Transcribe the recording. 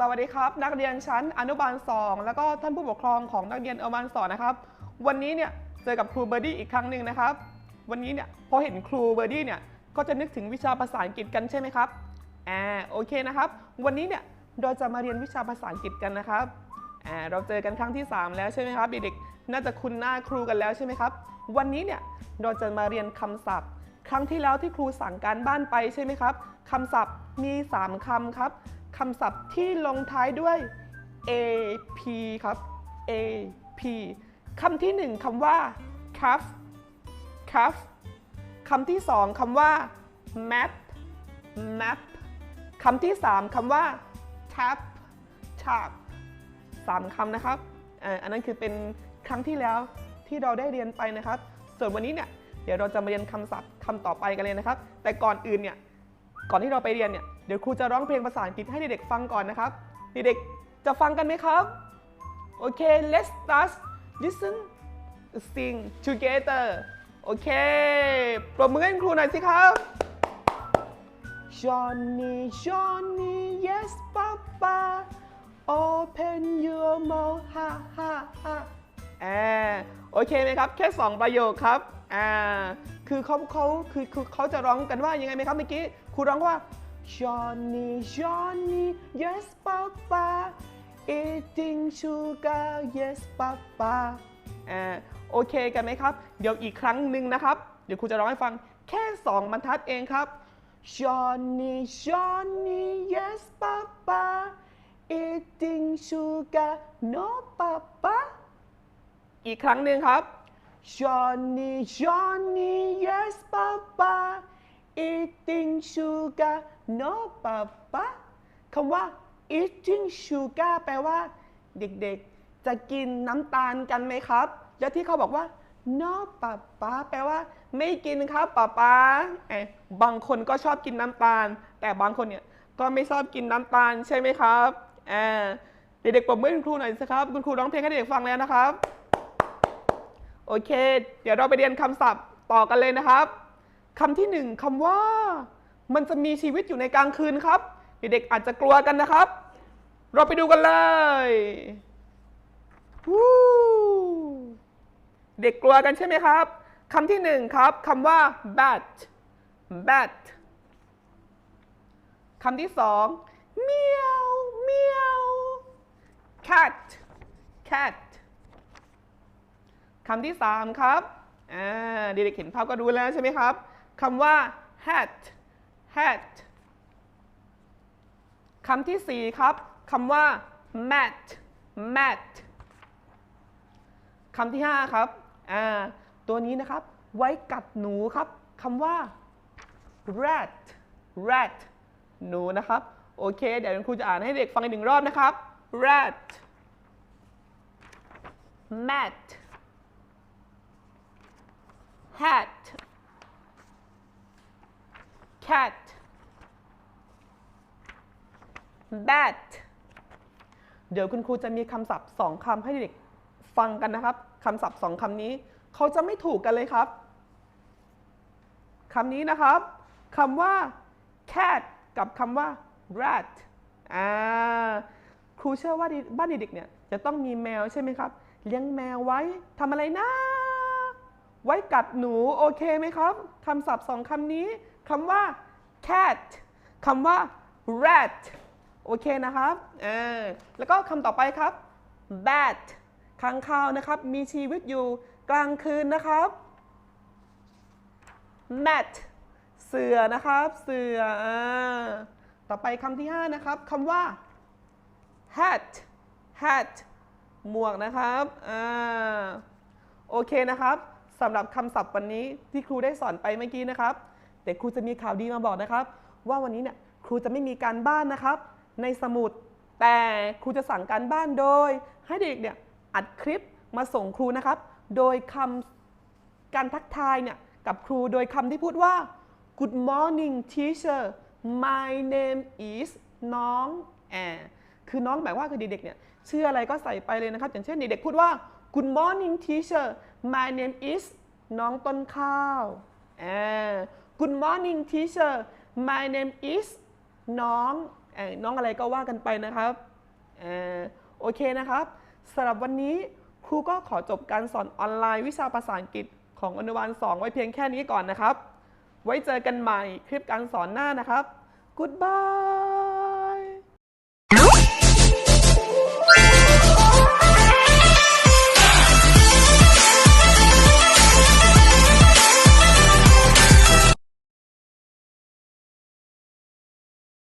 สวัสดีครับ นักเรียนชั้นอนุบาล 2 แล้วก็ท่านผู้ปกครองของนักเรียนอนุบาลสองนะครับ วันนี้เนี่ยเจอกับครูเบอร์ดี้อีกครั้งหนึ่งนะครับ วันนี้เนี่ยพอเห็นครูเบอร์ดี้เนี่ยก็จะนึกถึงวิชาภาษาอังกฤษกันใช่ไหมครับอ่าโอเคนะครับ วันนี้เนี่ยเราจะมาเรียนวิชาภาษาอังกฤษกันนะครับอ่าเราเจอกันครั้งที่ 3 แล้วใช่ไหมครับเด็กๆน่าจะคุ้นหน้าครูกันแล้วใช่ไหมครับ วันนี้เนี่ยเราจะมาเรียนคำศัพท์ ครั้งที่แล้วที่ครูสั่งการบ้านไปใช่ไหมครับคำศัพท์มี 3คำครับ คำศัพท์ที่ลงท้ายด้วย ap ครับ ap คำที่หนึ่งคำว่า cuff cuff คำที่สองคำว่า map map คำที่สามคำว่า tap tap สามคำนะครับอันนั้นคือเป็นครั้งที่แล้วที่เราได้เรียนไปนะครับ ส่วนวันนี้เนี่ยเดี๋ยวเราจะมาเรียนคำศัพท์คำต่อไปกันเลยนะครับ แต่ก่อนอื่นเนี่ยก่อนที่เราไปเรียนเนี่ย เดี๋ยวครูจะร้องเพลงภาษาอังกฤษให้เด็กๆฟังก่อนนะครับ เด็กๆจะฟังกันไหมครับ โอเค let's start listen sing together โอเค ปรบมือให้ครูหน่อยสิครับ Johnny Johnny yes papa open your mouth ha ha ha อ่าโอเคไหมครับ แค่ 2 ประโยคครับอ่าคือเขาเขาคือคือเขาจะร้องกันว่ายังไงไหมครับเมื่อกี้ครูร้องว่า Johnny Johnny yes papa eating sugar yes papa อ่าโอเคกันไหมครับ เดี๋ยวอีกครั้งหนึ่งนะครับ เดี๋ยวครูจะร้องให้ฟังแค่ 2 บรรทัดเองครับ Johnny Johnny yes papa eating sugar no papa อีกครั้งหนึ่งครับ Johnny Johnny yes eating sugar no papa คำว่า eating sugar แปลว่า เด็กๆ จะกินน้ำตาลกันไหมครับ แล้วที่เขาบอกว่า no papa แปลว่า ไม่กินครับป๊าป๊าเอ๊บางคนก็ชอบกินน้ำตาล แต่บางคนเนี่ยก็ไม่ชอบกินน้ำตาลใช่ไหมครับอ่าเด็กๆปรบมือคุณครูหน่อยสิครับ คุณครูร้องเพลงให้เด็กฟังแล้วนะครับ โอเค เดี๋ยวเราไปเรียนคำศัพท์ต่อกันเลยนะครับ คำที่หนึ่งคำว่า มันจะมีชีวิตอยู่ในกลางคืนครับ เด็กๆอาจจะกลัวกันนะครับ เราไปดูกันเลยวู้เด็กกลัวกันใช่ไหมครับคำที่หนึ่งครับคำว่า bat bat คำที่สองเมียวเมียว cat cat คำที่3ครับ อ่า เด็กๆเห็นภาพก็ดูแล้วใช่ไหมครับ คำว่า hat hat คำที่ 4 ครับคำว่า mat mat คำที่ 5 ครับอ่าตัวนี้นะครับ ไว้กัดหนูครับคำว่า rat rat หนูนะครับ โอเค เดี๋ยวคุณครูจะอ่านให้เด็กฟังอีกหนึ่งรอบนะครับ rat mat hat cat bat เดี๋ยวคุณครูจะมีคำศัพท์สองคำให้เด็กฟังกันนะครับคำศัพท์สองคำนี้ เขาจะไม่ถูกกันเลยครับคำนี้นะครับคำว่า cat กับคำว่า rat อ่าครูเชื่อว่าบ้านเด็กๆเนี่ยจะต้องมีแมวใช่ไหมครับ เลี้ยงแมวไว้ทำอะไรนะ ไว้กัดหนูโอเคไหมครับคำศัพท์สองคำนี้ คำว่า cat คำว่า rat โอเคนะครับแล้วก็คำต่อไปครับ bat ค้างคาวนะครับ มีชีวิตอยู่กลางคืนนะครับ mat เสือนะครับ เสืออ่าต่อไปคำที่ 5 นะครับคำว่า hat hat หมวกนะครับอ่าโอเคนะครับสำหรับคำศัพท์วันนี้ที่ครูได้สอนไปเมื่อกี้นะครับ แต่ครูจะมีข่าวดีมาบอกนะครับ ว่าวันนี้เนี่ยครูจะไม่มีการบ้านนะครับ ในสมุด แต่ครูจะสั่งการบ้านโดย ให้เด็กเนี่ยอัดคลิปมาส่งครูนะครับ โดยคำการทักทายเนี่ยกับครูโดยคำที่พูดว่า Good morning teacher my name is น้องแอร์คือน้องหมายว่าคือเด็กๆเนี่ยชื่ออะไรก็ใส่ไปเลยนะครับ อย่างเช่นเด็กๆพูดว่า Good morning teacher my name is น้องต้นข้าวแอร์ Good morning teacher my name is น้องอน้องอะไรก็ว่ากันไปนะครับออโอเคนะครับสำหรับวันนี้ครูก็ขอจบการสอนออนไลน์วิชาภาษาอังกฤษของอนุบาล 2 ไว้เพียงแค่นี้ก่อนนะครับ ไว้เจอกันใหม่คลิปการสอนหน้านะครับ Goodbye